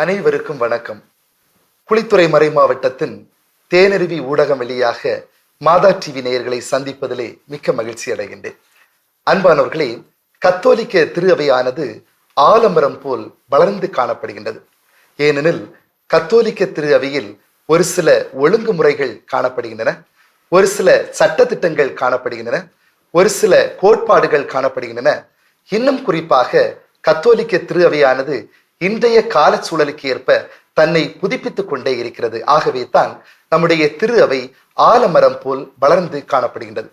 அனைவருக்கும் வணக்கம். குளித்துறை மறை மாவட்டத்தின் தேனருவி ஊடகம் வழியாக மாதா டிவி நேயர்களை சந்திப்பதிலே மிக்க மகிழ்ச்சி அடைகின்றேன். அன்பானவர்களே கத்தோலிக்க திரு அவையானது ஆலமரம் போல் வளர்ந்து காணப்படுகின்றது. ஏனெனில் கத்தோலிக்க திரு அவையில் ஒரு சில ஒழுங்குமுறைகள் காணப்படுகின்றன ஒரு சில சட்டத்திட்டங்கள் காணப்படுகின்றன ஒரு சில கோட்பாடுகள் காணப்படுகின்றன. இன்னும் குறிப்பாக கத்தோலிக்க திரு அவையானது இன்றைய கால சூழலுக்கு ஏற்ப தன்னை புதுப்பித்துக் கொண்டே இருக்கிறது. ஆகவே தான் நம்முடைய திரு அவை ஆலமரம் போல் வளர்ந்து காணப்படுகின்றது.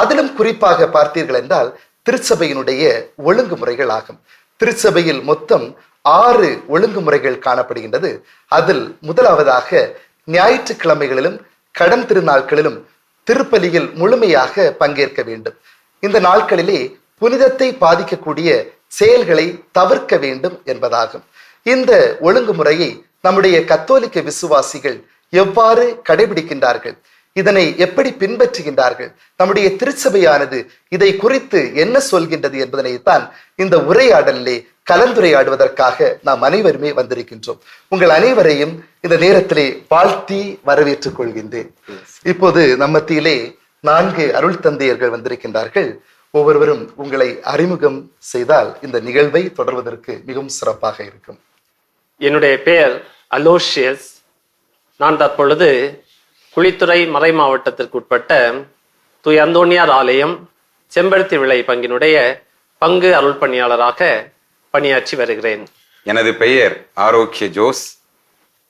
அதிலும் குறிப்பாக பார்த்தீர்கள் என்றால் திருச்சபையினுடைய ஒழுங்குமுறைகள் ஆகும். திருச்சபையில் மொத்தம் ஆறு ஒழுங்குமுறைகள் காணப்படுகின்றது. அதில் முதலாவதாக ஞாயிற்றுக்கிழமைகளிலும் கடன் திருநாட்களிலும் திருப்பலியில் முழுமையாக பங்கேற்க வேண்டும். இந்த நாட்களிலே புனிதத்தை பாதிக்கக்கூடிய செயல்களை தவிர்க்க வேண்டும் என்பதாகும். இந்த ஒழுங்குமுறையை நம்முடைய கத்தோலிக்க விசுவாசிகள் எவ்வாறு கடைபிடிக்கின்றார்கள்? இதனை எப்படி பின்பற்றுகின்றார்கள்? நம்முடைய திருச்சபையானது இதை குறித்து என்ன சொல்கின்றது என்பதனைத்தான் இந்த உரையாடலிலே கலந்துரையாடுவதற்காக நாம் அனைவருமே வந்திருக்கின்றோம். உங்கள் அனைவரையும் இந்த நேரத்திலே வாழ்த்தி வரவேற்றுக் கொள்கின்றேன். இப்போது நம்ம மத்தியிலே நான்கு அருள் தந்தையர்கள் வந்திருக்கின்றார்கள். ஒவ்வொருவரும் உங்களை அறிமுகம் செய்தால் இந்த நிகழ்வை தொடர்வதற்கு மிகவும் சிறப்பாக இருக்கும். என்னுடைய பெயர் அலோஷியஸ். நான் தற்பொழுது குளித்துறை மறை மாவட்டத்திற்கு உட்பட்ட தூய் அந்தோனியார் ஆலயம் செம்பருத்தி விளை பங்கினுடைய பங்கு அருள் பணியாளராக பணியாற்றி வருகிறேன். எனது பெயர் ஆரோக்கிய ஜோஸ்.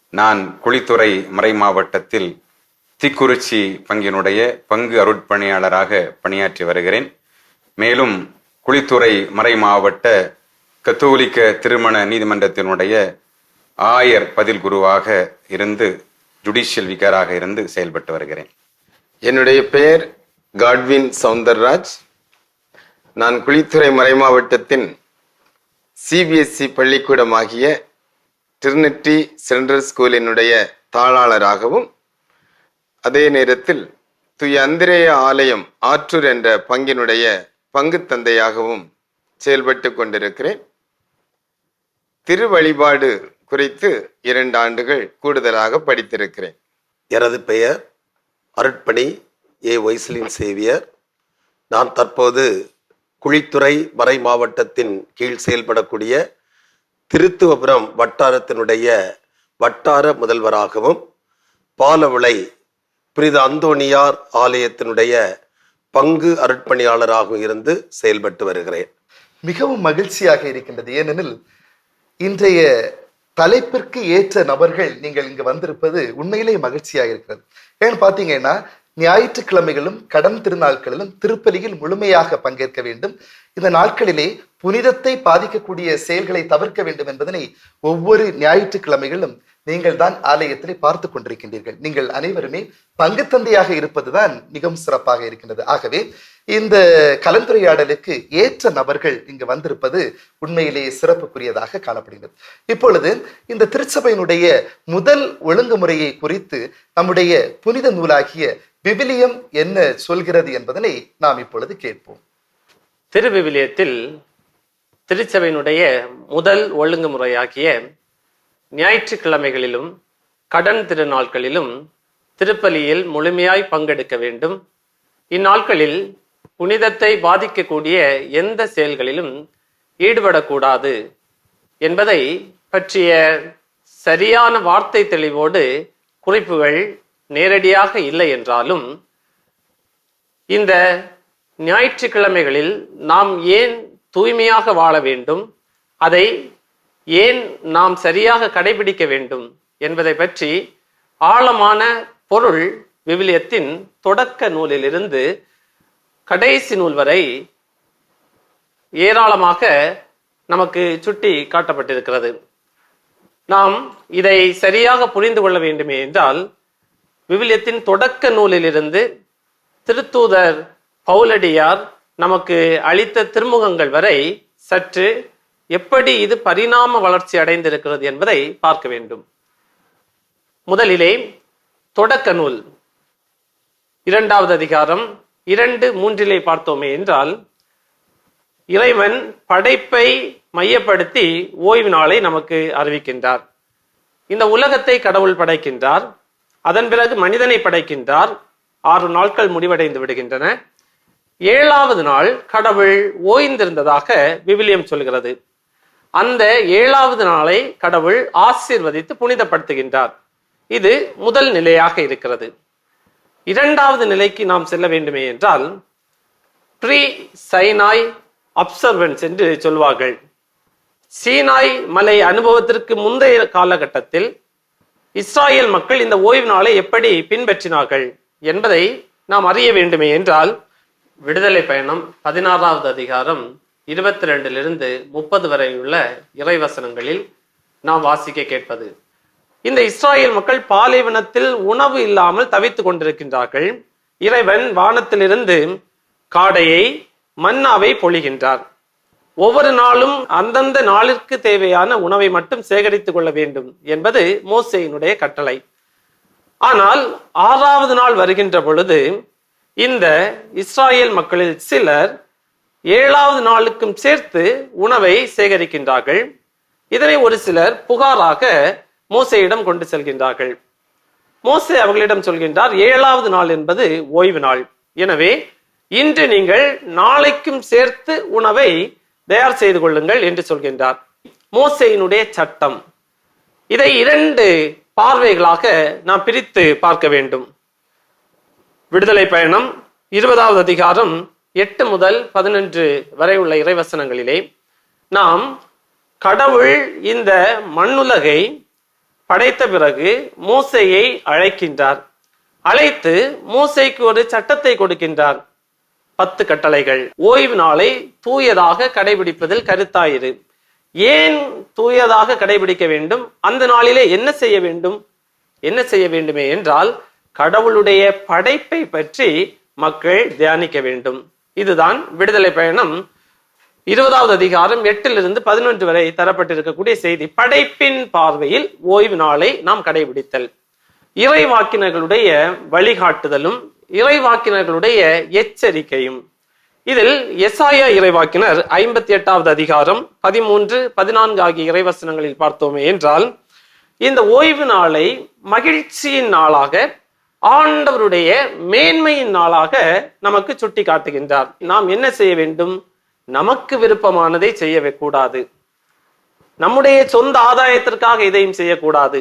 நான் குளித்துறை மறை மாவட்டத்தில் திக்குறிச்சி பங்கினுடைய பங்கு அருட்பணியாளராக பணியாற்றி வருகிறேன். மேலும் குளித்துறை மறை மாவட்ட கத்தோலிக்க திருமண நீதிமன்றத்தினுடைய ஆயர் பதில் குருவாக இருந்து ஜுடிஷியல் விகாராக இருந்து செயல்பட்டு வருகிறேன். என்னுடைய பெயர் காட்வின் சவுந்தரராஜ் நான் குளித்துறை மறைமாவட்டத்தின் சிபிஎஸ்இ பள்ளிக்கூடமாகிய டிரினிட்டி சென்ட்ரல் ஸ்கூலினுடைய தாளாளராகவும் அதே நேரத்தில் துய அந்திரேய ஆலயம் ஆற்றூர் என்ற பங்கினுடைய பங்கு தந்தையாகவும் செயல்பட்டு கொண்டிருக்கிறேன். திரு வழிபாடு குறித்து இரண்டு ஆண்டுகள் கூடுதலாக படித்திருக்கிறேன். எனது பெயர் அருட்பணி ஏ ஒய்சலின் சேவியர். நான் தற்போது குழித்துறை மறை மாவட்டத்தின் கீழ் செயல்படக்கூடிய திருத்துவபுரம் வட்டாரத்தினுடைய வட்டார முதல்வராகவும் பாலவிளை புனித அந்தோணியார் ஆலயத்தினுடைய பங்கு அருட்பணியாளராகவும் இருந்து செயல்பட்டு வருகிறேன். மிகவும் மகிழ்ச்சியாக இருக்கின்றது. ஏனெனில் இன்றைய தலைப்பிற்கு ஏற்ற நபர்கள் நீங்கள் இங்கு வந்திருப்பது உண்மையிலே மகிழ்ச்சியாக இருக்கிறது ஏன்னு பார்த்தீங்கன்னா ஞாயிற்றுக்கிழமைகளும் கடன் திருநாட்களிலும் திருப்பலியில் முழுமையாக பங்கேற்க வேண்டும். இந்த நாட்களிலே புனிதத்தை பாதிக்கக்கூடிய செயல்களை தவிர்க்க வேண்டும் என்பதனை ஒவ்வொரு ஞாயிற்றுக்கிழமைகளும் நீங்கள் தான் ஆலயத்திலே பார்த்து கொண்டிருக்கின்றீர்கள். நீங்கள் அனைவருமே பங்கு தந்தையாக இருப்பதுதான் மிகவும் சிறப்பாக இருக்கின்றது. ஆகவே இந்த கலந்துரையாடலுக்கு ஏற்ற நபர்கள் இங்கு வந்திருப்பது உண்மையிலேயே சிறப்புக்குரியதாக காணப்படுகிறது. இப்பொழுது இந்த திருச்சபையினுடைய முதல் ஒழுங்குமுறையை குறித்து நம்முடைய புனித நூலாகிய விவிலியம் என்ன சொல்கிறது என்பதனை நாம் இப்பொழுது கேட்போம். திருவிவிலியத்தில் திருச்சபையினுடைய முதல் ஒழுங்குமுறையாகிய ஞாயிற்றுக்கிழமைகளிலும் கடன் திருநாட்களிலும் திருப்பலியில் முழுமையாய் பங்கெடுக்க வேண்டும். இந்நாட்களில் புனிதத்தை பாதிக்கக்கூடிய எந்த செயல்களிலும் ஈடுபடக்கூடாது என்பதை பற்றிய சரியான வார்த்தை தெளிவோடு குறிப்புகள் நேரடியாக இல்லை என்றாலும் இந்த ஞாயிற்றுக்கிழமைகளில் நாம் ஏன் தூய்மையாக வாழ வேண்டும்? அதை ஏன் நாம் சரியாக கடைபிடிக்க வேண்டும் என்பதை பற்றி ஆழமான பொருள் விவிலியத்தின் தொடக்க நூலிலிருந்து கடைசி நூல் வரை ஏராளமாக நமக்கு சுட்டி காட்டப்பட்டிருக்கிறது. நாம் இதை சரியாக புரிந்து கொள்ள வேண்டுமே என்றால் விவிலியத்தின் தொடக்க நூலிலிருந்து திருத்தூதர் பவுலடியார் நமக்கு அளித்த திருமுகங்கள் வரை சற்று எப்படி இது பரிணாம வளர்ச்சி அடைந்திருக்கிறது என்பதை பார்க்க வேண்டும். முதலிலே தொடக்க நூல் இரண்டாவது அதிகாரம் இரண்டு மூன்றிலே பார்த்தோமே என்றால் இறைவன் படைப்பை மையப்படுத்தி ஓய்வு நாளை நமக்கு அறிவிக்கின்றார். இந்த உலகத்தை கடவுள் படைக்கின்றார். அதன் பிறகு மனிதனை படைக்கின்றார். ஆறு நாட்கள் முடிவடைந்து விடுகின்றன. ஏழாவது நாள் கடவுள் ஓய்ந்திருந்ததாக விவிலியம் சொல்கிறது. அந்த ஏழாவது நாளை கடவுள் ஆசீர்வதித்து புனிதப்படுத்துகின்றார். இது முதல் நிலையாக இருக்கிறது. இரண்டாவது நிலைக்கு நாம் செல்ல வேண்டுமே என்றால் ப்ரீ சைனாய் அப்சர்வன்ஸ் என்று சொல்வார்கள். சீனாய் மலை அனுபவத்திற்கு முந்தைய காலகட்டத்தில் இஸ்ராயல் மக்கள் இந்த ஓய்வு நாளை எப்படி பின்பற்றினார்கள் என்பதை நாம் அறிய வேண்டுமே என்றால் விடுதலை பயணம் பதினாறாவது அதிகாரம் இருபத்தி ரெண்டிலிருந்து முப்பது வரை உள்ள இறைவசனங்களில் நாம் வாசிக்க கேட்பது. இந்த இஸ்ராயேல் மக்கள் பாலைவனத்தில் உணவு இல்லாமல் தவித்துக் கொண்டிருக்கின்றார்கள். இறைவன் வானத்திலிருந்து காடையை மன்னாவை பொழிகின்றார். ஒவ்வொரு நாளும் அந்தந்த நாளிற்கு தேவையான உணவை மட்டும் சேகரித்துக் கொள்ள வேண்டும் என்பது மோசையினுடைய கட்டளை. ஆனால் ஆறாவது நாள் வருகின்ற பொழுது இந்த இஸ்ராயேல் மக்களில் சிலர் ஏழாவது நாளுக்கும் சேர்த்து உணவை சேகரிக்கின்றார்கள். இதனை ஒரு சிலர் புகாராக மோசையிடம் கொண்டு செல்கின்றார்கள். மோசே அவர்களிடம் சொல்கின்றார் ஏழாவது நாள் என்பது ஓய்வு நாள். எனவே இன்று நீங்கள் நாளைக்கும் சேர்த்து உணவை தயார் செய்து கொள்ளுங்கள் என்று சொல்கின்றார். மோசையினுடைய சட்டம். இதை இரண்டு பார்வைகளாக நாம் பிரித்து பார்க்க வேண்டும். விடுதலை பயணம் இருபதாவது அதிகாரம் எட்டு முதல் பதினொன்று வரை உள்ள இறைவசனங்களிலே நாம் கடவுள் இந்த மண்ணுலகை படைத்த பிறகு மூசையை அழைக்கின்றார். அழைத்து மூசைக்கு ஒரு சட்டத்தை கொடுக்கின்றார். பத்து கட்டளைகள். ஓய்வு நாளை தூயதாக கடைபிடிப்பதில் கருத்தாயிரு. ஏன் தூயதாக கடைபிடிக்க வேண்டும்? அந்த நாளிலே என்ன செய்ய வேண்டும்? என்ன செய்ய வேண்டுமே என்றால் கடவுளுடைய படைப்பை பற்றி மக்கள் தியானிக்க வேண்டும். இதுதான் விடுதலை பயணம். இருபதாவது அதிகாரம் எட்டிலிருந்து பதினொன்று வரை தரப்பட்டிருக்கக்கூடிய செய்தி. படைப்பின் பார்வையில் ஓய்வு நாளை நாம் கடைபிடித்தல். இறைவாக்கினர்களுடைய வழிகாட்டுதலும் இறைவாக்கினர்களுடைய எச்சரிக்கையும். இதில் எசாயா இறைவாக்கினர் ஐம்பத்தி எட்டாவது அதிகாரம் பதிமூன்று பதினான்கு ஆகிய இறைவசனங்களில் பார்த்தோமே என்றால் இந்த ஓய்வு நாளை மகிழ்ச்சியின் நாளாக ஆண்டவருடைய மேன்மையின் நாளாக நமக்கு சுட்டி காட்டுகின்றார். நாம் என்ன செய்ய வேண்டும்? நமக்கு விருப்பமானதை செய்யவே கூடாது. நம்முடைய சொந்த ஆதாயத்திற்காக எதையும் செய்யக்கூடாது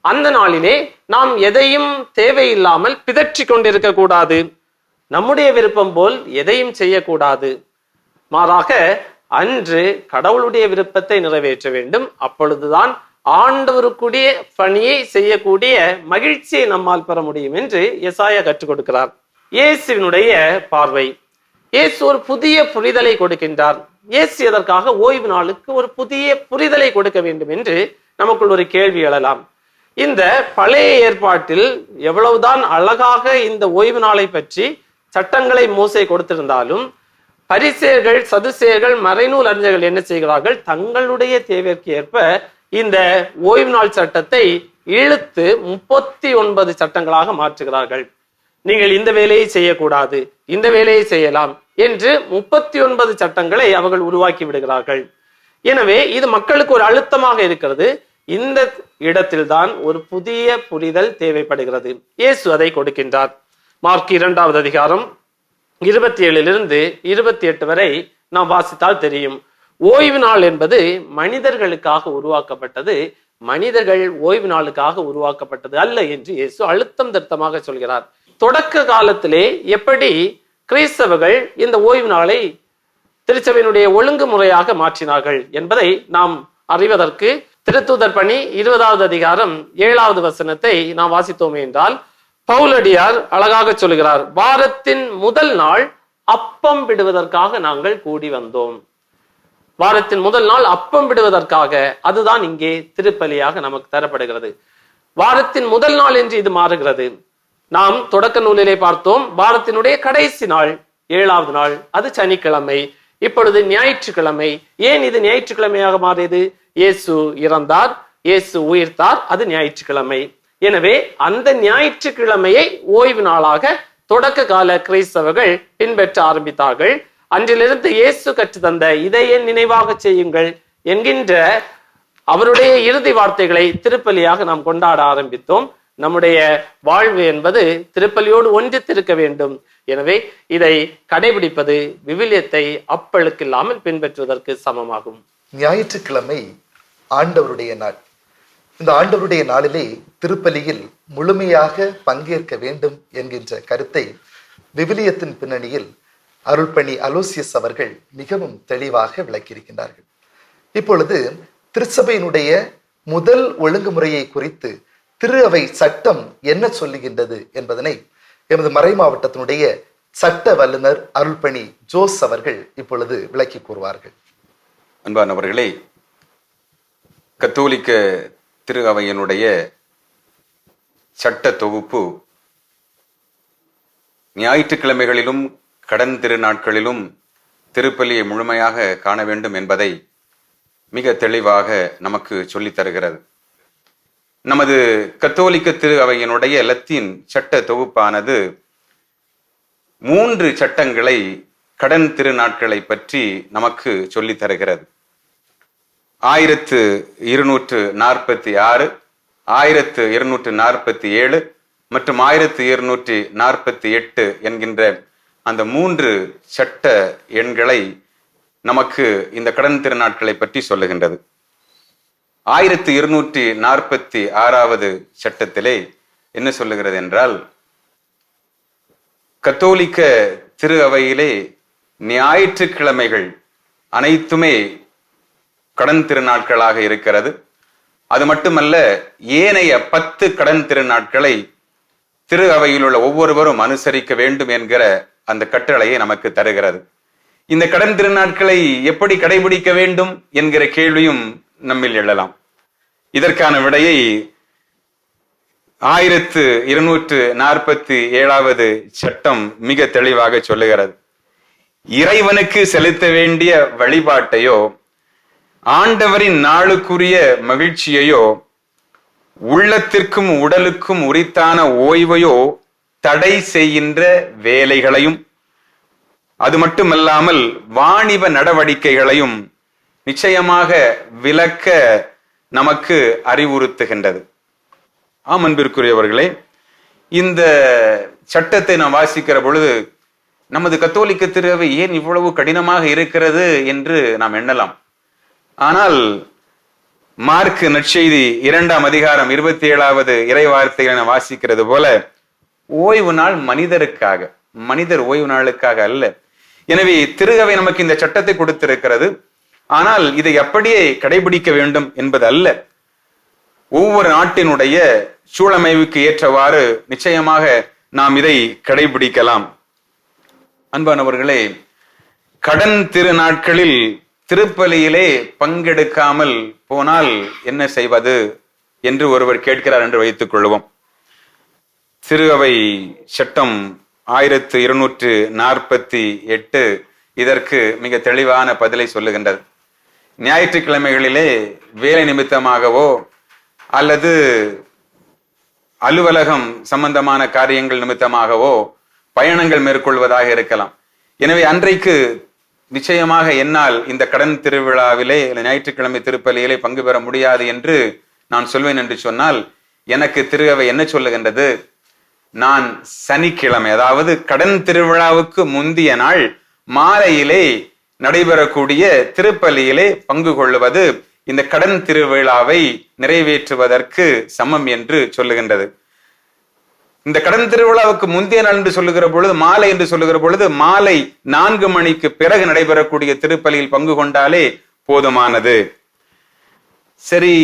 அந்த நாளிலே நாம் எதையும் தேவையில்லாமல் பிதற்றி கொண்டிருக்க கூடாது. நம்முடைய விருப்பம் போல் எதையும் செய்யக்கூடாது மாறாக அன்று கடவுளுடைய விருப்பத்தை நிறைவேற்ற வேண்டும். அப்பொழுதுதான் ஆண்டவருக்குரிய பணியை செய்யக்கூடிய மகிழ்ச்சியை நம்மால் பெற முடியும் என்று எசாயா கற்றுக் கொடுக்கிறார். இயேசுவினுடைய பார்வை. இயேசு ஒரு புதிய புரிதலை கொடுக்கின்றார். இயேசு எதற்காக ஓய்வு நாளுக்கு ஒரு புதிய புரிதலை கொடுக்க வேண்டும் என்று நமக்குள் ஒரு கேள்வி எழலாம். இந்த பழைய ஏற்பாட்டில் எவ்வளவுதான் அழகாக இந்த ஓய்வு நாளை பற்றி சட்டங்களை மோசை கொடுத்திருந்தாலும் பரிசேர்கள் சதுசேர்கள் மறைநூல் அறிஞர்கள் என்ன செய்கிறார்கள்? தங்களுடைய தேவைக்கு ஏற்ப இந்த ஓய்வு நாள் சட்டத்தை இழுத்து முப்பத்தி ஒன்பது சட்டங்களாக மாற்றுகிறார்கள். நீங்கள் இந்த வேலையை செய்யக்கூடாது இந்த வேலையை செய்யலாம் என்று முப்பத்தி ஒன்பது சட்டங்களை அவர்கள் உருவாக்கி விடுகிறார்கள். எனவே இது மக்களுக்கு ஒரு அழுத்தமாக இருக்கிறது. இந்த இடத்தில்தான் ஒரு புதிய புரிதல் தேவைப்படுகிறது. இயேசு அதை கொடுக்கின்றார். மார்க் இரண்டாவது அதிகாரம் இருபத்தி ஏழிலிருந்து இருபத்தி எட்டு வரை நாம் வாசித்தால் தெரியும். ஓய்வு நாள் என்பது மனிதர்களுக்காக உருவாக்கப்பட்டது. மனிதர்கள் ஓய்வு நாளுக்காக உருவாக்கப்பட்டது அல்ல என்று இயேசு அழுத்தம் திருத்தமாக சொல்கிறார். தொடக்க காலத்திலே எப்படி கிறிஸ்தவர்கள் இந்த ஓய்வு நாளை திருச்சபையினுடைய ஒழுங்குமுறையாக மாற்றினார்கள் என்பதை நாம் அறிவதற்கு திருத்தூதர் பணி இருபதாவது அதிகாரம் ஏழாவது வசனத்தை நாம் வாசித்தோமே என்றால் பவுலடியார் அழகாக சொல்கிறார் வாரத்தின் முதல் நாள் அப்பம் விடுவதற்காக நாங்கள் கூடி வந்தோம். வாரத்தின் முதல் நாள் அப்பம் விடுவதற்காக அதுதான் இங்கே திருப்பலியாக நமக்கு தரப்படுகிறது. வாரத்தின் முதல் நாள் என்று இது மாறுகிறது. நாம் தொடக்க நூலிலே பார்த்தோம் வாரத்தினுடைய கடைசி நாள் ஏழாவது நாள் அது சனிக்கிழமை. இப்பொழுது ஞாயிற்றுக்கிழமை. ஏன் இது ஞாயிற்றுக்கிழமையாக மாறியது? இயேசு இறந்தார் இயேசு உயிர்த்தார் அது ஞாயிற்றுக்கிழமை. எனவே அந்த ஞாயிற்றுக்கிழமையை ஓய்வு நாளாக தொடக்க கால கிறிஸ்தவர்கள் பின்பற்ற ஆரம்பித்தார்கள். அன்றிலிருந்து இயேசு கற்று தந்த இதை என் நினைவாக செய்யுங்கள் என்கின்ற அவருடைய இறுதி வார்த்தைகளை திருப்பலியாக நாம் கொண்டாட ஆரம்பித்தோம். நம்முடைய வாழ்வு என்பது திருப்பலியோடு ஒன்றித்திருக்க வேண்டும். எனவே இதை கடைபிடிப்பது விவிலியத்தை அப்பழுக்கில்லாமல் பின்பற்றுவதற்கு சமமாகும். ஞாயிற்றுக்கிழமை ஆண்டவருடைய நாள். இந்த ஆண்டவருடைய நாளிலே திருப்பலியில் முழுமையாக பங்கேற்க வேண்டும் என்கின்ற கருத்தை விவிலியத்தின் பின்னணியில் அருள்பணி அலோசியஸ் அவர்கள் மிகவும் தெளிவாக விளக்கியிருக்கின்றார்கள். இப்பொழுது திருச்சபையினுடைய முதல் ஒழுங்குமுறையை குறித்து திரு அவை சட்டம் என்ன சொல்லுகின்றது என்பதனை எமது மறை மாவட்டத்தினுடைய சட்ட வல்லுநர் அருள்பணி ஜோஸ் அவர்கள் இப்பொழுது விளக்கி கூறுவார்கள். அன்பானவர்களே கத்தோலிக்க திரு அவையினுடைய சட்ட தொகுப்பு ஞாயிற்றுக்கிழமைகளிலும் கடன் திருநாட்களிலும் திருப்பலியை முழுமையாக காண வேண்டும் என்பதை மிக தெளிவாக நமக்கு சொல்லித் தருகிறது. நமது கத்தோலிக்க திரு அவையினுடைய லத்தீன் சட்ட தொகுப்பானது மூன்று சட்டங்களை கடன் திருநாட்களை பற்றி நமக்கு சொல்லித் தருகிறது. ஆயிரத்து இருநூற்று நாற்பத்தி ஆறு ஆயிரத்து இருநூற்று நாற்பத்தி ஏழு மற்றும் ஆயிரத்து இருநூற்றி நாற்பத்தி எட்டு என்கின்ற அந்த மூன்று சட்ட எண்களை நமக்கு இந்த கடன் திருநாட்களை பற்றி சொல்லுகின்றது. ஆயிரத்தி இருநூற்றி நாற்பத்தி ஆறாவது சட்டத்திலே என்ன சொல்லுகிறது என்றால் கத்தோலிக்க திரு அவையிலே ஞாயிற்றுக்கிழமைகள் அனைத்துமே கடன் திருநாட்களாக இருக்கிறது. அது மட்டுமல்ல ஏனைய பத்து கடன் திருநாட்களை திரு அவையில் உள்ள ஒவ்வொருவரும் அனுசரிக்க வேண்டும் என்கிற அந்த கட்டளையை நமக்கு தருகிறது. இந்த கடன் திருநாட்களை எப்படி கடைபிடிக்க வேண்டும் என்கிற கேள்வியும் நம்மில் எழலாம். இதற்கான விடையை ஆயிரத்து இருநூற்று நாற்பத்தி ஏழாவது சட்டம் மிக தெளிவாக சொல்லுகிறது. இறைவனுக்கு செலுத்த வேண்டிய வழிபாட்டையோ ஆண்டவரின் நாளுக்குரிய மகிழ்ச்சியையோ உள்ளத்திற்கும் உடலுக்கும் உரித்தான ஓய்வையோ தடை செய்கின்ற வேலைகளையும் அது மட்டுமல்லாமல் வாணிப நடவடிக்கைகளையும் நிச்சயமாக விலக்க நமக்கு அறிவுறுத்துகின்றது. ஆம் அன்பிற்குரியவர்களே இந்த சட்டத்தை நாம் வாசிக்கிற பொழுது நமது கத்தோலிக்க திருவை ஏன் இவ்வளவு கடினமாக இருக்கிறது என்று நாம் எண்ணலாம். ஆனால் மார்க் நற்செய்தி இரண்டாம் அதிகாரம் இருபத்தி ஏழாவது இறை வார்த்தைகளை நாம் வாசிக்கிறது போல ஓய்வு நாள் மனிதருக்காக மனிதர் ஓய்வு நாளுக்காக அல்ல. எனவே திருகவை நமக்கு இந்த சட்டத்தை கொடுத்திருக்கிறது. ஆனால் இதை அப்படியே கடைபிடிக்க வேண்டும் என்பது அல்ல. ஒவ்வொரு நாட்டினுடைய சூழமைவுக்கு ஏற்றவாறு நிச்சயமாக நாம் இதை கடைபிடிக்கலாம். அன்பானவர்களே கடன் திருநாட்களில் திருப்பலியிலே பங்கெடுக்காமல் போனால் என்ன செய்வது என்று ஒருவர் கேட்கிறார் என்று வைத்துக் கொள்வோம். திரு அவை சட்டம் ஆயிரத்து இருநூற்று நாற்பத்தி எட்டு இதற்கு மிக தெளிவான பதிலை சொல்லுகின்றது. ஞாயிற்றுக்கிழமைகளிலே வேலை நிமித்தமாகவோ அல்லது அலுவலகம் சம்பந்தமான காரியங்கள் நிமித்தமாகவோ பயணங்கள் மேற்கொள்வதாக இருக்கலாம். எனவே அன்றைக்கு நிச்சயமாக என்னால் இந்த கடன் திருவிழாவிலே இல்லை ஞாயிற்றுக்கிழமை திருப்பலியிலே பங்கு பெற முடியாது என்று நான் சொல்வேன் என்று சொன்னால் எனக்கு திருகவை என்ன சொல்லுகின்றது? நான் சனிக்கிழமை அதாவது கடன் திருவிழாவுக்கு முந்திய நாள் மாலையிலே நடைபெறக்கூடிய திருப்பலியிலே பங்கு கொள்வது இந்த கடன் திருவிழாவை நிறைவேற்றுவதற்கு சமம் என்று சொல்லுகின்றது. இந்த கடன் திருவிழாவுக்கு முந்தைய நாள் என்று சொல்லுகிற பொழுது மாலை என்று சொல்லுகிற பொழுது மாலை நான்கு மணிக்கு பிறகு நடைபெறக்கூடிய திருப்பலியில் பங்கு கொண்டாலே போதுமானது. சரி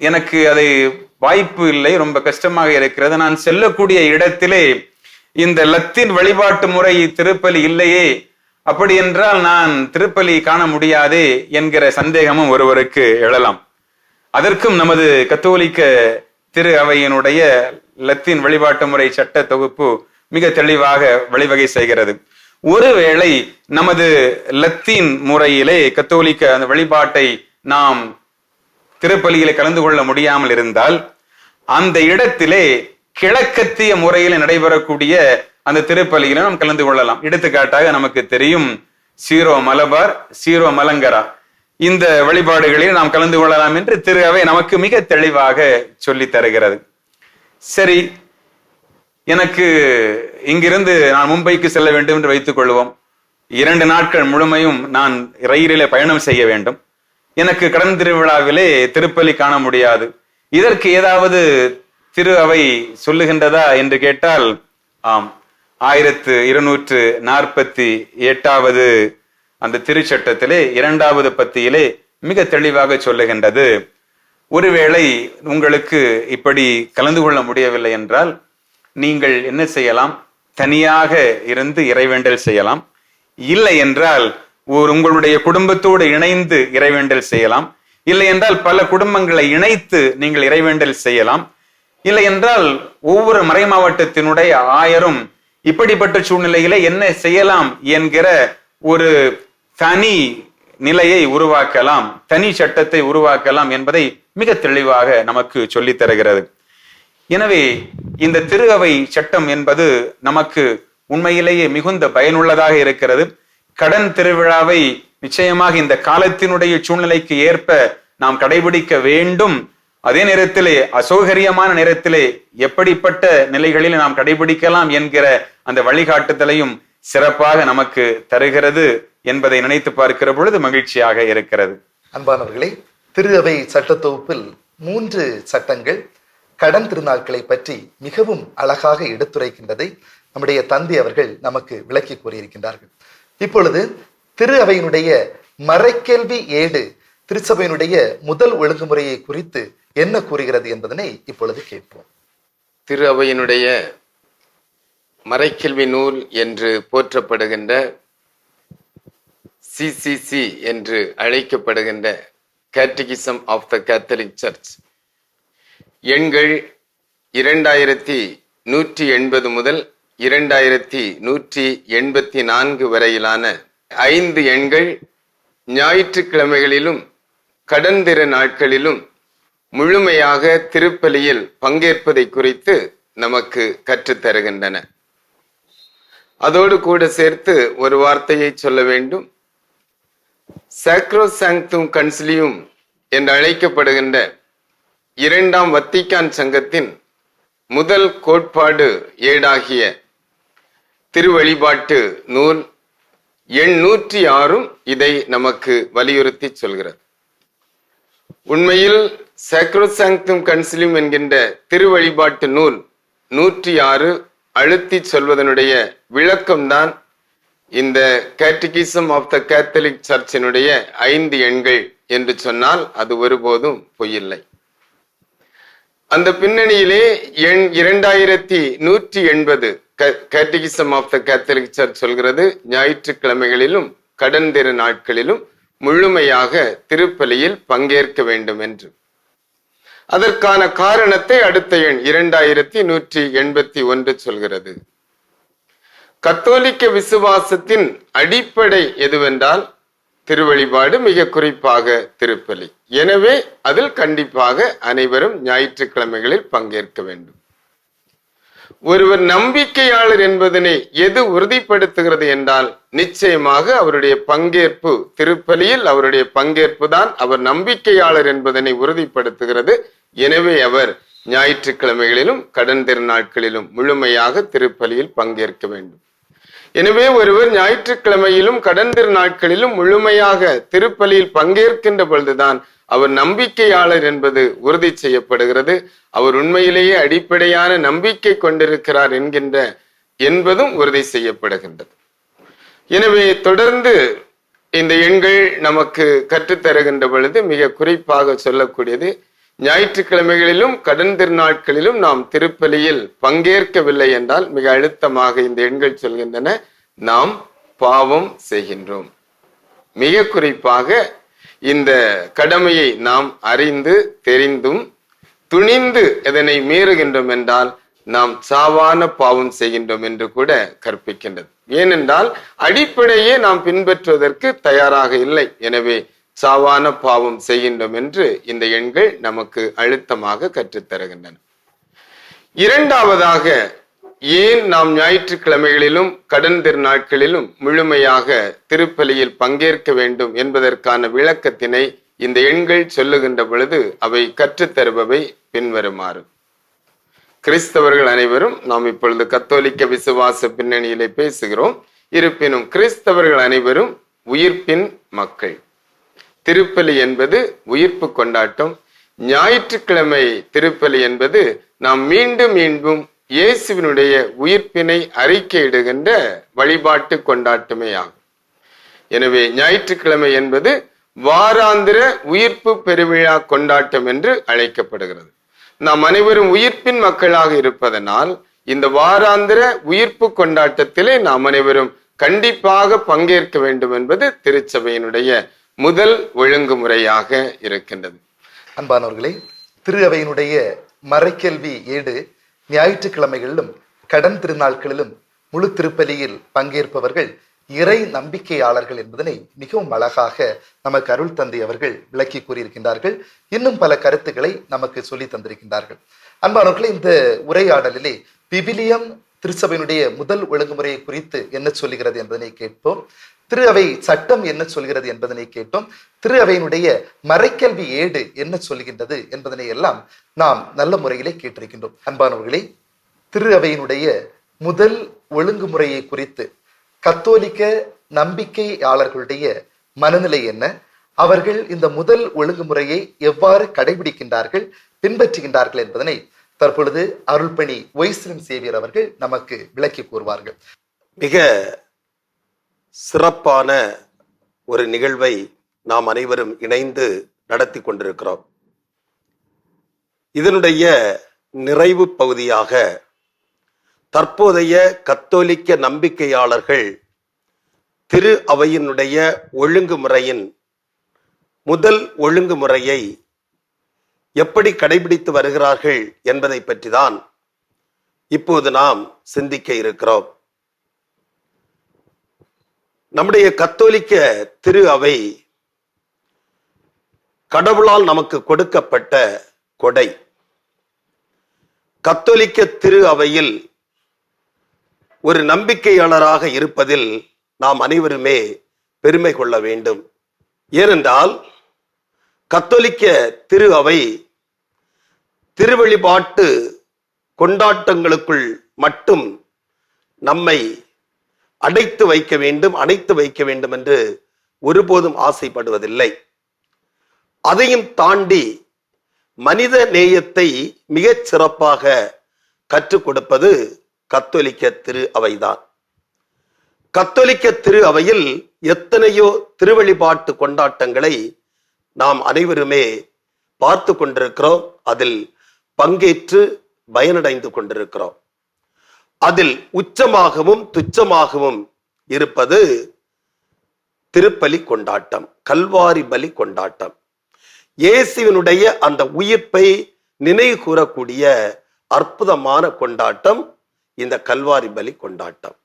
எனக்கு அதை வாய்ப்பு இல்லை ரொம்ப கஷ்டமாக இருக்கிறது. நான் செல்லக்கூடிய இடத்திலே இந்த லத்தீன் வழிபாட்டு முறை திருப்பலி இல்லையே. அப்படி என்றால் நான் திருப்பலி காண முடியாதே என்கிற சந்தேகமும் ஒருவருக்கு எழலாம். அதற்கும் நமது கத்தோலிக்க திரு அவையினுடைய லத்தீன் வழிபாட்டு முறை சட்ட தொகுப்பு மிக தெளிவாக வழிவகை செய்கிறது. ஒருவேளை நமது லத்தீன் முறையிலே கத்தோலிக்க அந்த வழிபாட்டை நாம் திருப்பலியில் கலந்து கொள்ள முடியாமல் இருந்தால் அந்த இடத்திலே கிழக்கத்திய முறையில் நடைபெறக்கூடிய அந்த திருப்பலியில நாம் கலந்து கொள்ளலாம். எடுத்துக்காட்டாக நமக்கு தெரியும் சீரோ மலபார் சீரோ மலங்கரா. இந்த வழிபாடுகளில் நாம் கலந்து கொள்ளலாம் என்று திரு அவை நமக்கு மிக தெளிவாக சொல்லித் தருகிறது. சரி எனக்கு இங்கிருந்து நான் மும்பைக்கு செல்ல வேண்டும் என்று வைத்துக் கொள்வோம். இரண்டு நாட்கள் முழுமையும் நான் ரயிலிலே பயணம் செய்ய வேண்டும். எனக்கு கடன் திருவிழாவிலே திருப்பலி காண முடியாது. இதற்கு ஏதாவது திரு அவை சொல்லுகின்றதா என்று கேட்டால் ஆம். ஆயிரத்து இருநூற்று நாற்பத்தி எட்டாவது அந்த திருச்சட்டத்திலே இரண்டாவது பத்தியிலே மிக தெளிவாக சொல்லுகின்றது. ஒருவேளை உங்களுக்கு இப்படி கலந்து கொள்ள முடியவில்லை என்றால் நீங்கள் என்ன செய்யலாம்? தனியாக இருந்து இறைவேண்டல் செய்யலாம். இல்லை என்றால் உங்களுடைய குடும்பத்தோடு இணைந்து இறைவேண்டல் செய்யலாம். இல்லை என்றால் பல குடும்பங்களை இணைத்து நீங்கள் இறைவேண்டல் செய்யலாம். இல்லை என்றால் ஒவ்வொரு மறை மாவட்டத்தினுடைய ஆயரும் இப்படிப்பட்ட சூழ்நிலையில என்ன செய்யலாம் என்கிற ஒரு தனி நிலையை உருவாக்கலாம் தனி சட்டத்தை உருவாக்கலாம் என்பதை மிக தெளிவாக நமக்கு சொல்லித் தருகிறது. எனவே இந்த திரு அவை சட்டம் என்பது நமக்கு உண்மையிலேயே மிகுந்த பயனுள்ளதாக இருக்கிறது. கடன் திருவிழாவை நிச்சயமாக இந்த காலத்தினுடைய சூழ்நிலைக்கு ஏற்ப நாம் கடைபிடிக்க வேண்டும். அதே நேரத்திலே அசௌகரியமான நேரத்திலே எப்படிப்பட்ட நிலைகளில் நாம் கடைபிடிக்கலாம் என்கிற அந்த வழிகாட்டுதலையும் சிறப்பாக நமக்கு தருகிறது என்பதை நினைத்து பார்க்கிற பொழுது மகிழ்ச்சியாக இருக்கிறது. அன்பானவர்களே திரு அவை சட்ட தொகுப்பில் மூன்று சட்டங்கள் கடன் திருநாட்களை பற்றி மிகவும் அழகாக எடுத்துரைக்கின்றதை நம்முடைய தந்தை அவர்கள் நமக்கு விளக்கி கூறியிருக்கின்றார்கள். இப்பொழுது திரு அவையினுடைய மறைக்கேள்வி ஏடு திருச்சபையினுடைய முதல் ஒழுங்குமுறையை குறித்து என்ன கூறுகிறது என்பதனை இப்பொழுது கேட்போம். திரு அவையினுடைய மறைக்கல்வி நூல் என்று போற்றப்படுகின்ற சிசிசி என்று அழைக்கப்படுகின்ற catechism of the Catholic Church எண்கள் இரண்டாயிரத்தி நூற்றி எண்பது முதல் இரண்டாயிரத்தி நூற்றி எண்பத்தி நான்கு வரையிலான ஐந்து எண்கள் ஞாயிற்றுக்கிழமைகளிலும் கடன்திற நாட்களிலும் முழுமையாக திருப்பலியில் பங்கேற்பதை குறித்து நமக்கு கற்றுத்தருகின்றன. அதோடு கூட சேர்த்து ஒரு வார்த்தையை சொல்ல வேண்டும். சாக்ரோசாங்தும் கன்சிலியும் என்று அழைக்கப்படுகின்ற இரண்டாம் வத்திக்கான் சங்கத்தின் முதல் கோட்பாடு ஏடாகிய திருவழிபாட்டு நூல் எண் நூற்றி ஆறும் இதை நமக்கு வலியுறுத்தி சொல்கிறது. உண்மையில் சாக்ரோசாங்தும் கன்சிலிம் என்கின்ற திருவழிபாட்டு நூல் நூற்றி ஆறு அழுத்தி சொல்வதனுடைய விளக்கம்தான் இந்த கேட்டகிசம் ஆஃப் த கேத்தலிக் சர்ச்சினுடைய ஐந்து எண்கள் என்று சொன்னால் அது ஒருபோதும் பொய்யில்லை. அந்த பின்னணியிலே எண் இரண்டாயிரத்தி நூற்றி எண்பது catechism of the Catholic Church சொல்கிறது ஞாயிற்றுக்கிழமைகளிலும் கடன்திற நாட்களிலும் முழுமையாக திருப்பலியில் பங்கேற்க வேண்டும் என்று. அதற்கான காரணத்தை அடுத்த எண் இரண்டாயிரத்தி நூற்றி எண்பத்தி ஒன்று சொல்கிறது. கத்தோலிக்க விசுவாசத்தின் அடிப்படை எதுவென்றால் திருவழிபாடு மிக குறிப்பாக திருப்பலி. எனவே அதில் கண்டிப்பாக அனைவரும் ஞாயிற்றுக்கிழமைகளில் பங்கேற்க வேண்டும். ஒருவர் நம்பிக்கையாளர் என்பதனை எது உறுதிப்படுத்துகிறது என்றால் நிச்சயமாக அவருடைய பங்கேற்பு திருப்பலியில் அவருடைய பங்கேற்பு தான் அவர் நம்பிக்கையாளர் என்பதனை உறுதிப்படுத்துகிறது. எனவே அவர் ஞாயிற்றுக்கிழமைகளிலும் கடன் திருநாட்களிலும் முழுமையாக திருப்பலியில் பங்கேற்க வேண்டும். எனவே ஒருவர் ஞாயிற்றுக்கிழமையிலும் கடன் திருநாட்களிலும் முழுமையாக திருப்பலியில் பங்கேற்கின்ற பொழுதுதான் அவர் நம்பிக்கையாளர் என்பது உறுதி செய்யப்படுகிறது. அவர் உண்மையிலேயே அடிப்படையான நம்பிக்கை கொண்டிருக்கிறார் என்கின்ற என்பதும் உறுதி செய்யப்படுகின்றது. எனவே தொடர்ந்து இந்த எண்கள் நமக்கு கற்றுத்தருகின்ற பொழுது மிக குறிப்பாக சொல்லக்கூடியது ஞாயிற்றுக்கிழமைகளிலும் கடன் திருநாட்களிலும் நாம் திருப்பலியில் பங்கேற்கவில்லை என்றால் மிக அழுத்தமாக இந்த எண்கள் சொல்கின்றன. நாம் பாவம் செய்கின்றோம். மிக குறிப்பாக இந்த கடமையை நாம் அறிந்து தெரிந்தும் துணிந்து இதனை மீறுகின்றோம் என்றால் நாம் சாவான பாவம் செய்கின்றோம் என்று கூட கற்பிக்கின்றது. ஏனென்றால் அடிப்படையே நாம் பின்பற்றுவதற்கு தயாராக இல்லை. எனவே சாவான பாவம் செய்கின்றோம் என்று இந்த எண்கள் நமக்கு அழுத்தமாக கற்றுத்தருகின்றன. இரண்டாவதாக ஏன் நாம் ஞாயிற்றுக்கிழமைகளிலும் கடன் திருநாட்களிலும் முழுமையாக திருப்பலியில் பங்கேற்க வேண்டும் என்பதற்கான விளக்கத்தினை இந்த எண்கள் சொல்லுகின்ற பொழுது அவை கற்றுத்தருபவை பின்வருமாறு. கிறிஸ்தவர்கள் அனைவரும் நாம் இப்பொழுது கத்தோலிக்க விசுவாச பின்னணியிலே பேசுகிறோம். இருப்பினும் கிறிஸ்தவர்கள் அனைவரும் உயிர்ப்பின் மக்கள். திருப்பலி என்பது உயிர்ப்பு கொண்டாட்டம். ஞாயிற்றுக்கிழமை திருப்பலி என்பது நாம் மீண்டும் மீண்டும் இயேசுவினுடைய உயிர்ப்பினை அறிக்கையிடுகின்ற வழிபாட்டு கொண்டாட்டமே ஆகும் எனவே ஞாயிற்றுக்கிழமை என்பது வாராந்திர உயிர்ப்பு பெருவிழா கொண்டாட்டம் என்று அழைக்கப்படுகிறது. நாம் அனைவரும் உயிர்ப்பின் மக்களாக இருப்பதனால் இந்த வாராந்திர உயிர்ப்பு கொண்டாட்டத்திலே நாம் அனைவரும் கண்டிப்பாக பங்கேற்க வேண்டும் என்பது திருச்சபையினுடைய முதல் ஒழுங்குமுறையாக இருக்கின்றது. அன்பானவர்களே திரு அவையினுடைய மறைக்கல்வி ஏடு ஞாயிற்றுக்கிழமைகளிலும் கடன் திருநாட்களிலும் முழு திருப்பலியில் பங்கேற்பவர்கள் இறை நம்பிக்கையாளர்கள் என்பதனை மிகவும் அழகாக நமக்கு அருள் தந்தை அவர்கள் விளக்கி கூறியிருக்கின்றார்கள். இன்னும் பல கருத்துக்களை நமக்கு சொல்லி தந்திருக்கின்றார்கள். அன்பானவர்களே இந்த உரையாடலிலே விவிலியம் திருச்சபையினுடைய முதல் ஒழுங்குமுறையை குறித்து என்ன சொல்லுகிறது என்பதனை கேட்போம். திரு அவை சட்டம் என்ன சொல்கிறது என்பதனை கேட்டோம். திரு அவையினுடைய மறைக்கல்வி ஏடு என்ன சொல்கின்றது என்பதனை எல்லாம் நாம் நல்ல முறையிலே கேட்டிருக்கின்றோம். அன்பானவர்களே திரு அவையினுடைய முதல் ஒழுங்குமுறையை குறித்து கத்தோலிக்க நம்பிக்கையாளர்களுடைய மனநிலை என்ன? அவர்கள் இந்த முதல் ஒழுங்குமுறையை எவ்வாறு கடைபிடிக்கின்றார்கள் பின்பற்றுகின்றார்கள் என்பதனை தற்பொழுது அருள்பணி ஒய்ஸ்லின் சேவியர் அவர்கள் நமக்கு விளக்கி கூறுவார்கள். மிக சிறப்பான ஒரு நிகழ்வை நாம் அனைவரும் இணைந்து நடத்தி கொண்டிருக்கிறோம். இதனுடைய நிறைவு பகுதியாக தற்போதைய கத்தோலிக்க நம்பிக்கையாளர்கள் திரு அவையினுடைய ஒழுங்குமுறையின் முதல் ஒழுங்குமுறையை எப்படி கடைபிடித்து வருகிறார்கள் என்பதை பற்றிதான் இப்போது நாம் சிந்திக்க இருக்கிறோம். நம்முடைய கத்தோலிக்க திரு அவை கடவுளால் நமக்கு கொடுக்கப்பட்ட கொடை. கத்தோலிக்க திரு அவையில் ஒரு நம்பிக்கையாளராக இருப்பதில் நாம் அனைவருமே பெருமை கொள்ள வேண்டும். ஏனென்றால் கத்தோலிக்க திரு அவை திருவழிபாட்டு கொண்டாட்டங்களுக்குள் மட்டும் நம்மை அடைத்து வைக்க வேண்டும் அடைத்து வைக்க வேண்டும் என்று ஒருபோதும் ஆசைப்படுவதில்லை. அதையும் தாண்டி மனித நேயத்தை மிகச் சிறப்பாக கற்றுக் கொடுப்பது கத்தோலிக்க திரு அவைதான். கத்தோலிக்க திரு அவையில் எத்தனையோ திருவழிபாட்டு கொண்டாட்டங்களை நாம் அனைவருமே பார்த்து கொண்டிருக்கிறோம். அதில் பங்கேற்று பயனடைந்து கொண்டிருக்கிறோம். அதில் உச்சமாகவும் துச்சமாகவும் இருப்பது திருப்பலி கொண்டாட்டம் கல்வாரி பலி கொண்டாட்டம். இயேசுவினுடைய அந்த உயிர்ப்பை நினைவு கூறக்கூடிய அற்புதமான கொண்டாட்டம் இந்த கல்வாரி பலி கொண்டாட்டம்.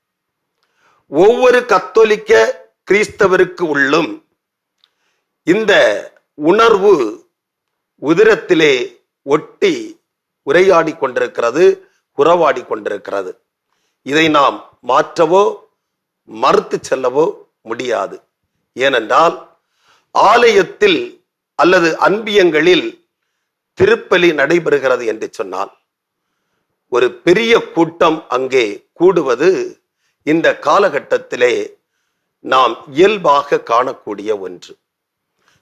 ஒவ்வொரு கத்தோலிக்க கிறிஸ்தவருக்கு உள்ளும் இந்த உணர்வு உதிரத்திலே ஒட்டி உரையாடி கொண்டிருக்கிறது உறவாடி கொண்டிருக்கிறது. இதை நாம் மாற்றவோ மறுத்து செல்லவோ முடியாது. ஏனென்றால் ஆலயத்தில் அல்லது அன்பியங்களில் திருப்பலி நடைபெறுகிறது என்று சொன்னால் ஒரு பெரிய கூட்டம் அங்கே கூடுவது இந்த காலகட்டத்திலே நாம் இயல்பாக காணக்கூடிய ஒன்று.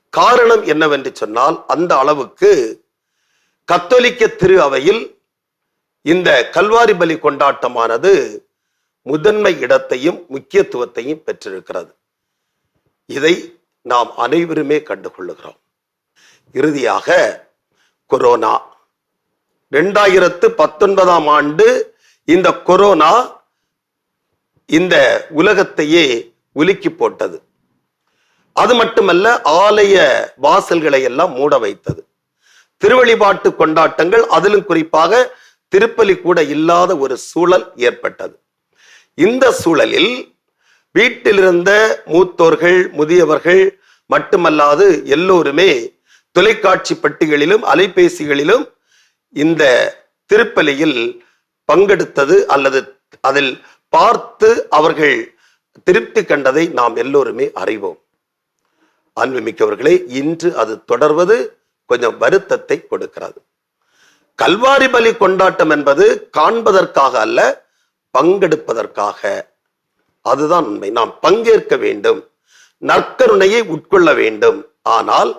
காரணம் என்னவென்று சொன்னால் அந்த அளவுக்கு கத்தோலிக்க திரு அவையில் இந்த கல்வாரி பலி கொண்டாட்டமானது முதன்மை இடத்தையும் முக்கியத்துவத்தையும் பெற்றிருக்கிறது. இதை நாம் அனைவருமே கண்டுகொள்ளுகிறோம். இறுதியாக கொரோனா. ரெண்டாயிரத்து பத்தொன்பதாம் ஆண்டு இந்த கொரோனா இந்த உலகத்தையே உலுக்கி போட்டது. அது மட்டுமல்ல ஆலய வாசல்களை எல்லாம் மூட வைத்தது. திருவழிபாட்டு கொண்டாட்டங்கள் அதிலும் குறிப்பாக திருப்பலி கூட இல்லாத ஒரு சூழல் ஏற்பட்டது. இந்த சூழலில் வீட்டிலிருந்த மூத்தோர்கள் முதியவர்கள் மட்டுமல்லாது எல்லோருமே தொலைக்காட்சி பட்டிகளிலும் அலைபேசிகளிலும் இந்த திருப்பலியில் பங்கெடுத்தது அல்லது அதில் பார்த்து அவர்கள் திருப்தி கண்டதை நாம் எல்லோருமே அறிவோம். அன்புமிக்கவர்களே இன்று அது தொடர்வது கொஞ்சம் வருத்தத்தை கொடுக்கிறது. கல்வாரி பலி கொண்டாட்டம் என்பது காண்பதற்காக அல்ல பங்கெடுப்பதற்காக. அதுதான் உண்மை. நாம் பங்கேற்க வேண்டும் நற்கருணையை உட்கொள்ள வேண்டும். ஆனால்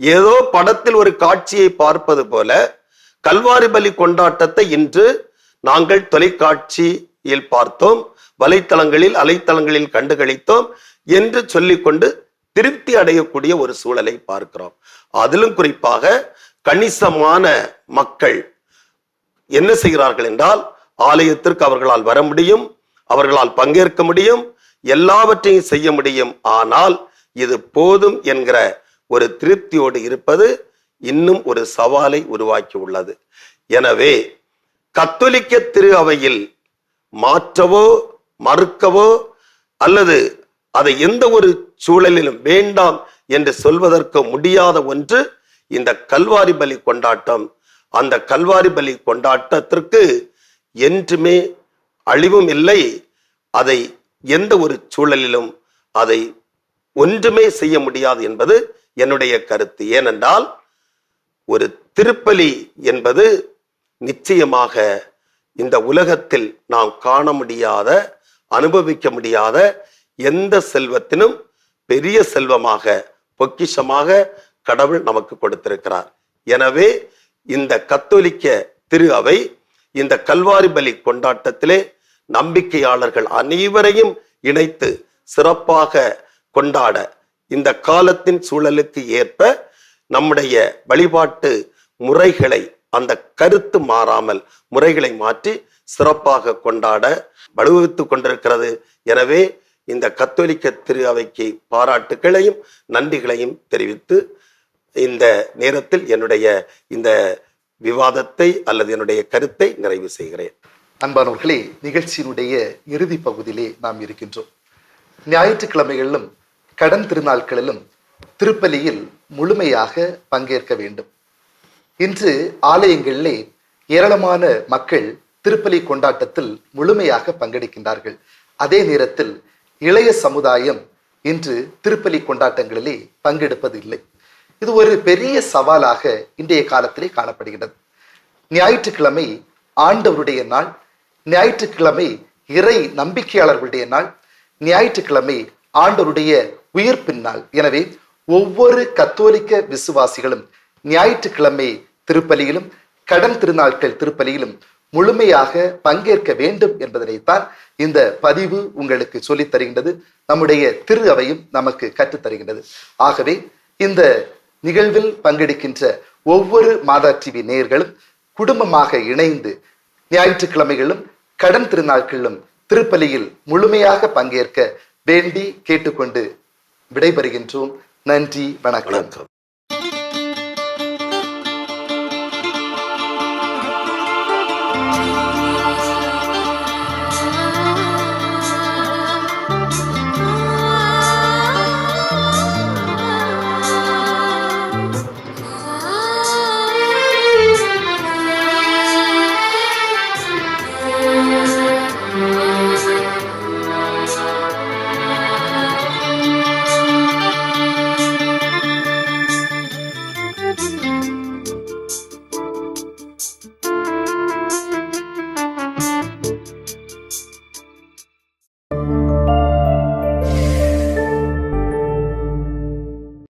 ஏதோ படத்தில் ஒரு காட்சியை பார்ப்பது போல கல்வாரி பலி கொண்டாட்டத்தை இன்று நாங்கள் தொலைக்காட்சியில் பார்த்தோம் வலைத்தளங்களில் அலைத்தளங்களில் கண்டுகளித்தோம் என்று சொல்லிக்கொண்டு திருப்தி அடையக்கூடிய ஒரு சூழலை பார்க்கிறோம். அதிலும் குறிப்பாக கணிசமான மக்கள் என்ன செய்கிறார்கள் என்றால் ஆலயத்திற்கு அவர்களால் வர முடியும் அவர்களால் பங்கேற்க முடியும் எல்லாவற்றையும் செய்ய முடியும். ஆனால் இது போதும் என்கிற ஒரு திருப்தியோடு இருப்பது இன்னும் ஒரு சவாலை உருவாக்கி உள்ளது. எனவே கத்தோலிக்க திரு அவையில் மாற்றவோ மறுக்கவோ அல்லது அதை எந்த ஒரு சூழலிலும் வேண்டாம் என்று சொல்வதற்கு முடியாத ஒன்று இந்த கல்வாரி பலி கொண்டாட்டம் அந்த கல்வாரி பலி கொண்டாட்டத்திற்கு என்றுமே அழிவும் இல்லை. அதை எந்த ஒரு சூழலிலும் அதை ஒன்றுமே செய்ய முடியாது என்பது என்னுடைய கருத்து. ஏனென்றால் ஒரு திருப்பலி என்பது நிச்சயமாக இந்த உலகத்தில் நாம் காண முடியாத அனுபவிக்க முடியாத எந்த செல்வத்தினும் பெரிய செல்வமாக பொக்கிஷமாக கடவுள் நமக்கு கொடுத்திருக்கிறார். எனவே இந்த கத்தோலிக்க திரு அவை இந்த கல்வாரி பலி கொண்டாட்டத்திலே நம்பிக்கையாளர்கள் அனைவரையும் இணைத்து சிறப்பாக கொண்டாட இந்த காலத்தின் சூழலுக்கு ஏற்ப நம்முடைய வழிபாட்டு முறைகளை அந்த கருத்து மாறாமல் முறைகளை மாற்றி சிறப்பாக கொண்டாட வலுவித்து கொண்டிருக்கிறது. எனவே இந்த கத்தோலிக்க திரு அவைக்கு பாராட்டுகளையும் நன்றிகளையும் தெரிவித்து இந்த நேரத்தில் என்னுடைய இந்த விவாதத்தை அல்லது என்னுடைய கருத்தை நிறைவு செய்கிறேன். அன்பானவர்களே நிகழ்ச்சியினுடைய இறுதி பகுதியிலே நாம் இருக்கின்றோம். ஞாயிற்றுக்கிழமைகளிலும் கடன் திருநாட்களிலும் திருப்பலியில் முழுமையாக பங்கேற்க வேண்டும். இன்று ஆலயங்களிலே ஏராளமான மக்கள் திருப்பலி கொண்டாட்டத்தில் முழுமையாக பங்கெடுக்கின்றார்கள். அதே நேரத்தில் இளைய சமுதாயம் இன்று திருப்பலி கொண்டாட்டங்களிலே பங்கெடுப்பதில்லை. இது ஒரு பெரிய சவாலாக இன்றைய காலத்திலே காணப்படுகிறது ஞாயிற்றுக்கிழமை ஆண்டவருடைய நாள் ஞாயிற்றுக்கிழமை இறை நம்பிக்கையாளர்களுடைய நாள் ஞாயிற்றுக்கிழமை ஆண்டவருடைய உயிர்ப்பின் நாள். எனவே ஒவ்வொரு கத்தோலிக்க விசுவாசிகளும் ஞாயிற்றுக்கிழமை திருப்பலியிலும் கடன் திருநாட்கள் திருப்பலியிலும் முழுமையாக பங்கேற்க வேண்டும் என்பதனைத்தான் இந்த பதிவு உங்களுக்கு சொல்லித் தருகின்றது. நம்முடைய திரு அவையும் நமக்கு கற்றுத் தருகின்றது. ஆகவே இந்த நிகழ்வில் பங்கெடுக்கின்ற ஒவ்வொரு மாதா டிவி நேயர்களும் குடும்பமாக இணைந்து ஞாயிற்றுக்கிழமைகளும் கடன் திருநாட்களிலும் திருப்பலியில் முழுமையாக பங்கேற்க வேண்டி கேட்டுக்கொண்டு விடைபெறுகின்றோம். நன்றி வணக்கம். வணக்கம்.